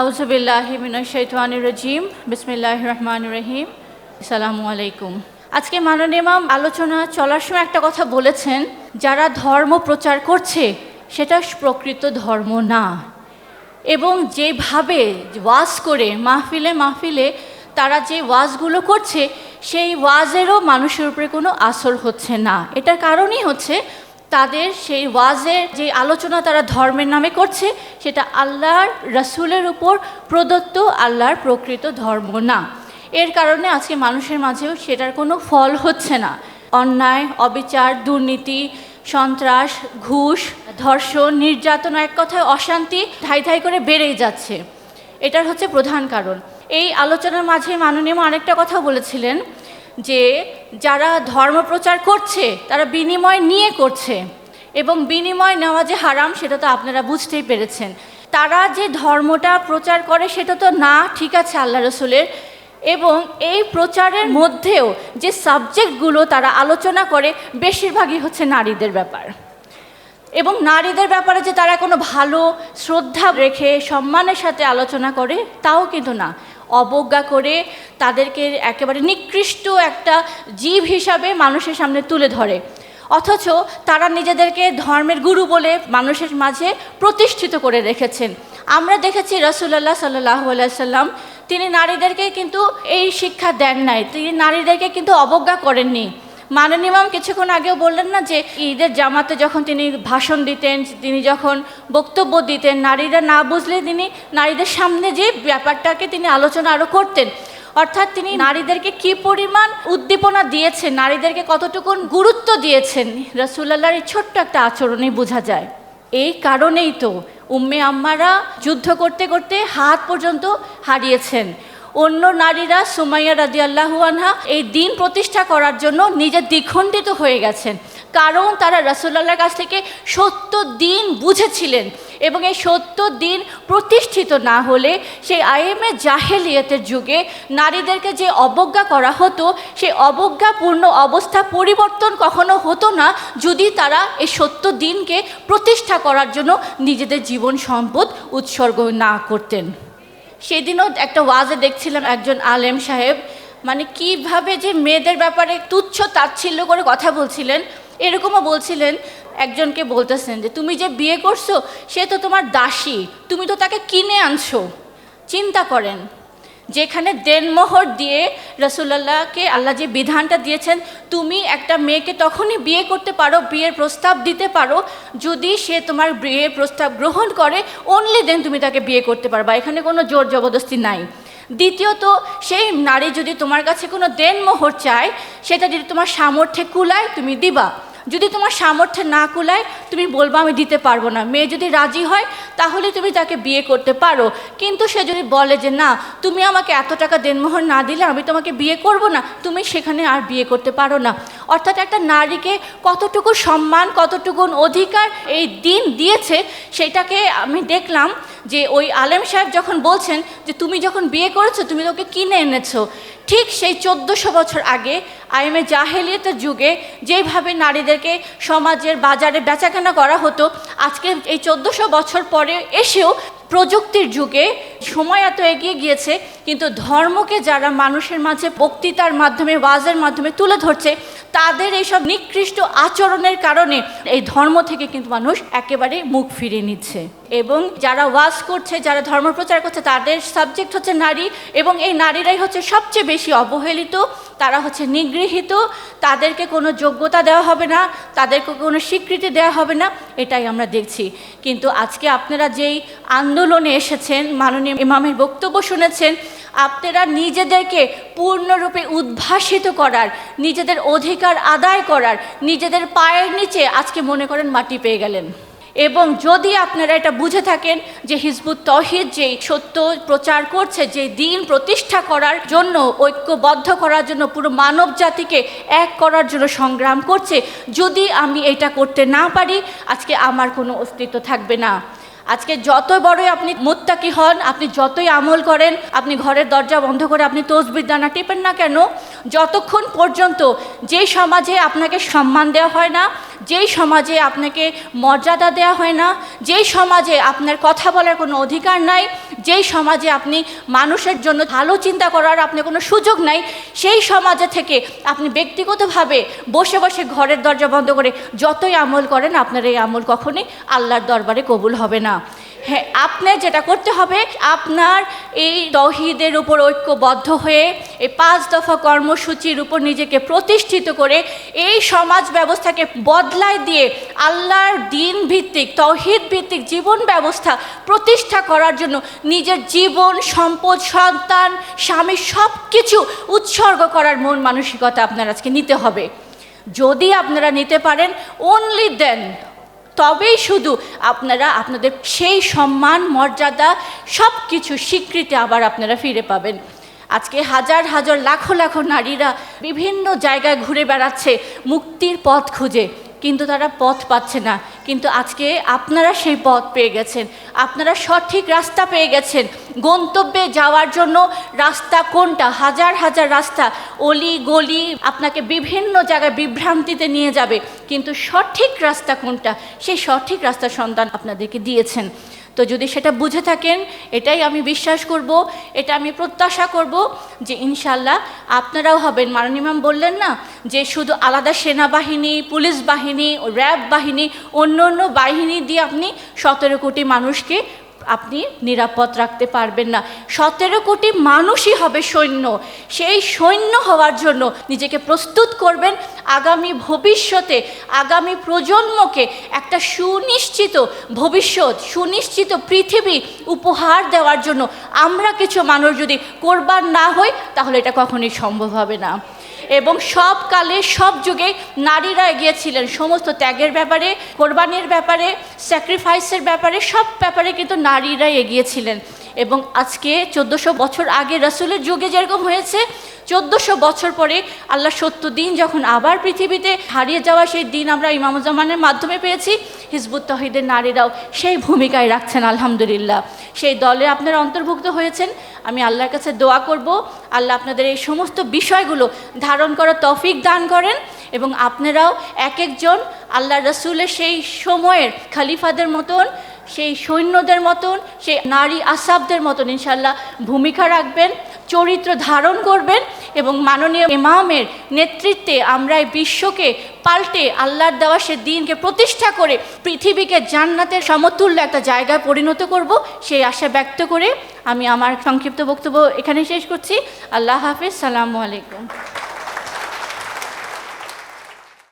আউজবিল্লাহিমিনশাইতানির রজিম। বিসমিল্লাহ রহমান রহিম। আসসালামু আলাইকুম। আজকে মাননীয় ইমাম আলোচনা চলার সময় একটা কথা বলেছেন, যারা ধর্ম প্রচার করছে, সেটা প্রকৃত ধর্ম না। এবং যেভাবে ওয়াজ করে, মাহফিলে মাহফিলে তারা যে ওয়াজগুলো করছে, সেই ওয়াজেরও মানুষের উপরে কোনো আসর হচ্ছে না। এটার কারণই হচ্ছে তাদের সেই ওয়াজের যে আলোচনা তারা ধর্মের নামে করছে, সেটা আল্লাহর রসুলের উপর প্রদত্ত আল্লাহর প্রকৃত ধর্ম না। এর কারণে আজকে মানুষের মাঝেও সেটার কোনো ফল হচ্ছে না। অন্যায়, অবিচার, দুর্নীতি, সন্ত্রাস, ঘুষ, ধর্ষণ, নির্যাতন, এক কথায় অশান্তি ধাই ধাই করে বেড়েই যাচ্ছে। এটার হচ্ছে প্রধান কারণ। এই আলোচনার মাঝে মাননীয় আরেকটা কথা বলেছিলেন যে যারা ধর্ম প্রচার করছে, তারা বিনিময় নিয়ে করছে এবং বিনিময় নেওয়া যে হারাম, সেটা তো আপনারা বুঝতেই পেরেছেন। তারা যে ধর্মটা প্রচার করে, সেটা তো না, ঠিক আছে আল্লাহ রসুলের। এবং এই প্রচারের মধ্যেও যে সাবজেক্টগুলো তারা আলোচনা করে, বেশিরভাগই হচ্ছে নারীদের ব্যাপার। এবং নারীদের ব্যাপারে যে তারা কোনো ভালো শ্রদ্ধা রেখে, সম্মানের সাথে আলোচনা করে, তাও কিন্তু না। অবজ্ঞা করে তাদেরকে একেবারে নিকৃষ্ট একটা জীব হিসাবে মানুষের সামনে তুলে ধরে। অথচ তারা নিজেদেরকে ধর্মের গুরু বলে মানুষের মাঝে প্রতিষ্ঠিত করে রেখেছেন। আমরা দেখেছি রসুল্লাহ সাল্লাহ সাল্লাম তিনি নারীদেরকে কিন্তু এই শিক্ষা দেন নাই। তিনি নারীদেরকে কিন্তু অবজ্ঞা করেননি। মাননীমাম কিছুক্ষণ আগেও বললেন না যে ঈদের জামাতে যখন তিনি ভাষণ দিতেন, তিনি যখন বক্তব্য দিতেন, নারীরা না বুঝলে তিনি নারীদের সামনে যে ব্যাপারটাকে তিনি আলোচনা আরও করতেন। অর্থাৎ তিনি নারীদেরকে কি পরিমাণ উদ্দীপনা দিয়েছেন, নারীদেরকে কতটুকুন গুরুত্ব দিয়েছেন রসুল্লাহর এই ছোট্ট একটা আচরণেই বোঝা যায়। এই কারণেই তো উম্মে আম্মারা যুদ্ধ করতে করতে হাত পর্যন্ত হারিয়েছেন। অন্য নারীরা সুমাইয়া রাজি আনহা এই দিন প্রতিষ্ঠা করার জন্য নিজে দ্বিখণ্ডিত হয়ে গেছেন। কারণ তারা রসুল্লাহর কাছ থেকে সত্য দিন বুঝেছিলেন এবং এই সত্য দিন প্রতিষ্ঠিত না হলে সেই আইএমএ জাহেলিয়তের যুগে নারীদেরকে যে অবজ্ঞা করা হতো, সেই অবজ্ঞাপূর্ণ অবস্থা পরিবর্তন কখনো হতো না যদি তারা এই সত্য দিনকে প্রতিষ্ঠা করার জন্য নিজেদের জীবন সম্পদ উৎসর্গ না করতেন। সেদিনও একটা ওয়াজে দেখছিলাম একজন আলেম সাহেব। মানে কীভাবে যে মেয়েদের ব্যাপারে তুচ্ছ তাচ্ছিল্য করে কথা বলছিলেন, এরকমও বলছিলেন একজনকে বলতেছেন যে, তুমি যে বিয়ে করছ, সে তো তোমার দাসী, তুমি তো তাকে কিনে আনছো। চিন্তা করেন। যেখানে দেনমোহর দিয়ে রসুল্লাহকে আল্লাহ যে বিধানটা দিয়েছেন, তুমি একটা মেয়েকে তখনই বিয়ে করতে পারো, বিয়ের প্রস্তাব দিতে পারো, যদি সে তোমার বিয়ের প্রস্তাব গ্রহণ করে অনলি দেন তুমি তাকে বিয়ে করতে পারবা। এখানে কোনো জোর জবরদস্তি নাই। দ্বিতীয়ত, সেই নারী যদি তোমার কাছে কোনো দেনমোহর চায়, সেটা যদি তোমার সামর্থ্যে কুলায়, তুমি দিবা। যদি তোমার সামর্থ্যে না কুলায়, তুমি বলব, আমি দিতে পারব না। মেয়ে যদি রাজি হয়, তাহলে তুমি তাকে বিয়ে করতে পারো। কিন্তু সে যদি বলে যে, না, তুমি আমাকে এত টাকা দেনমোহর না দিলে আমি তোমাকে বিয়ে করব না, তুমি সেখানে আর বিয়ে করতে পারো না। অর্থাৎ একটা নারীকে কতটুকু সম্মান, কতটুকু অধিকার এই দিন দিয়েছে, সেটাকে আমি দেখলাম যে, ওই আলেম সাহেব যখন বলছেন যে, তুমি যখন বিয়ে করেছ, তুমি তোকে কিনে এনেছো। ঠিক সেই চোদ্দোশো বছর আগে আইএমএ জাহেলিয়তের যুগে যেভাবে নারীদেরকে সমাজের বাজারে বেচাকেনা করা হতো, আজকে এই চোদ্দোশো বছর পরে এসেও প্রযুক্তির যুগে সময় এত এগিয়ে গিয়েছে, কিন্তু ধর্মকে যারা মানুষের মাঝে বক্তৃতার মাধ্যমে, ওয়াজের মাধ্যমে তুলে ধরছে, তাদের এইসব নিকৃষ্ট আচরণের কারণে এই ধর্ম থেকে কিন্তু মানুষ একেবারে মুখ ফিরিয়ে নিচ্ছে। এবং যারা ওয়াজ করছে, যারা ধর্ম প্রচার করছে, তাদের সাবজেক্ট হচ্ছে নারী, এবং এই নারীরাই হচ্ছে সবচেয়ে বেশি অবহেলিত, তারা হচ্ছে নিগৃহীত, তাদেরকে কোনো যোগ্যতা দেওয়া হবে না, তাদেরকে কোনো স্বীকৃতি দেওয়া হবে না, এটাই আমরা দেখছি। কিন্তু আজকে আপনারা যেই আন্দোলনে এসেছেন, মাননীয় ইমামের বক্তব্য শুনেছেন, আপনারা নিজেদেরকে পূর্ণরূপে উদ্ভাসিত করার, নিজেদের অধিকার আদায় করার, নিজেদের পায়ের নিচে আজকে মনে করেন মাটি পেয়ে গেলেন। এবং যদি আপনারা এটা বুঝে থাকেন যে হিজবুত তহিদ যেই সত্য প্রচার করছে যে দিন প্রতিষ্ঠা করার জন্য, ঐক্যবদ্ধ করার জন্য, পুরো মানব জাতিকে এক করার জন্য সংগ্রাম করছে, যদি আমি এটা করতে না পারি, আজকে আমার কোনো অস্তিত্ব থাকবে না। আজকে যত বড়ই আপনি মোত্তাকি হন, আপনি যতই আমল করেন, আপনি ঘরের দরজা বন্ধ করে আপনি তসবির দানা টেপেন না কেন, যতক্ষণ পর্যন্ত যে সমাজে আপনাকে সম্মান দেওয়া হয় না যেই সমাজে আপনাকে মর্যাদা দেওয়া হয় না, যেই সমাজে আপনার কথা বলার কোনো অধিকার নাই, যেই সমাজে আপনি মানুষের জন্য ভালো চিন্তা করার আপনি কোনো সুযোগ নাই, সেই সমাজে থেকে আপনি ব্যক্তিগতভাবে বসে বসে ঘরের দরজা বন্ধ করে যতই আমল করেন, আপনার এই আমল কখনই আল্লাহর দরবারে কবুল হবে না। হ্যাঁ আপনার যেটা করতে হবে, আপনার এই তহিদের উপর ঐক্যবদ্ধ হয়ে, এই পাঁচ দফা কর্মসূচির উপর নিজেকে প্রতিষ্ঠিত করে, এই সমাজ ব্যবস্থাকে বদলায় দিয়ে আল্লাহর দিন ভিত্তিক, তহিদ ভিত্তিক জীবন ব্যবস্থা প্রতিষ্ঠা করার জন্য নিজের জীবন, সম্পদ, সন্তান, স্বামী সব কিছু উৎসর্গ করার মন মানসিকতা আপনার আজকে নিতে হবে। যদি আপনারা নিতে পারেন অনলি দেন তবেই শুধু আপনারা আপনাদের সেই সম্মান, মর্যাদা সব কিছু স্বীকৃতি আবার আপনারা ফিরে পাবেন। আজকে হাজার হাজার, লাখো লাখো নারীরা বিভিন্ন জায়গায় ঘুরে বেড়াচ্ছে, মুক্তির পথ খুঁজে। কিন্তু তারা পথ পাচ্ছে না। কিন্তু আজকে আপনারা সেই পথ পেয়ে গেছেন। আপনারা সঠিক রাস্তা পেয়ে গেছেন। গন্তব্যে যাওয়ার জন্য রাস্তা কোনটা? হাজার হাজার রাস্তা অলি গলি আপনাকে বিভিন্ন জায়গায় বিভ্রান্তিতে নিয়ে যাবে। কিন্তু সঠিক রাস্তা কোনটা? সেই সঠিক রাস্তার সন্ধান আপনাদেরকে দিয়েছেন। তো যদি সেটা বুঝে থাকেন, এটাই আমি বিশ্বাস করব, এটা আমি প্রত্যাশা করব যে ইনশাল্লাহ আপনারাও হবেন। মাননীমাম বললেন না যে শুধু আলাদা সেনাবাহিনী, পুলিশ বাহিনী, র্যাব বাহিনী অন্য অন্য বাহিনী দিয়ে আপনি সতেরো কোটি মানুষকে আপনি নিরাপদ রাখতে পারবেন না। সতেরো কোটি মানুষই হবে সৈন্য। সেই সৈন্য হওয়ার জন্য নিজেকে প্রস্তুত করবেন। আগামী ভবিষ্যতে, আগামী প্রজন্মকে একটা সুনিশ্চিত ভবিষ্যৎ, সুনিশ্চিত পৃথিবী উপহার দেওয়ার জন্য আমরা কিছু মানুষ যদি কোরবান না হই, তাহলে এটা কখনোই সম্ভব হবে না। এবং সব কালে, সব যুগে নারীরা এগিয়েছিলেন। সমস্ত ত্যাগের ব্যাপারে, কোরবানির ব্যাপারে স্যাক্রিফাইসের ব্যাপারে, সব ব্যাপারে কিন্তু নারীরাই এগিয়েছিলেন। এবং আজকে চোদ্দোশো বছর আগে রসুলের যুগে যেরকম হয়েছে চোদ্দোশো বছর পরে আল্লাহ সত্য দিন যখন আবার পৃথিবীতে হারিয়ে যাওয়া সেই দিন আমরা ইমামুজ্জামানের মাধ্যমে পেয়েছি, হিজবুত তহিদের নারীরাও সেই ভূমিকায় রাখছেন, আলহামদুলিল্লাহ। সেই দলে আপনারা অন্তর্ভুক্ত হয়েছেন, আমি আল্লাহর কাছে দোয়া করব, আল্লাহ আপনাদের এই সমস্ত বিষয়গুলো ধারণ করার তফিক দান করেন এবং আপনারাও এক একজন আল্লাহ রসুলের সেই সময়ের খালিফাদের মতন, সেই সৈন্যদের মতন, সেই নারী আসাবদের মতন ইনশাল্লাহ ভূমিকা রাখবেন, চরিত্র ধারণ করবেন এবং মাননীয় ইমামের নেতৃত্বে আমরা এই বিশ্বকে পাল্টে আল্লাহর দেওয়া সে দিনকে প্রতিষ্ঠা করে পৃথিবীকে জান্নাতের সমতুল্য একটা জায়গায় পরিণত করব, সেই আশা ব্যক্ত করে আমি আমার সংক্ষিপ্ত বক্তব্য এখানে শেষ করছি। আল্লাহ হাফিজ, সালামু আলাইকুম।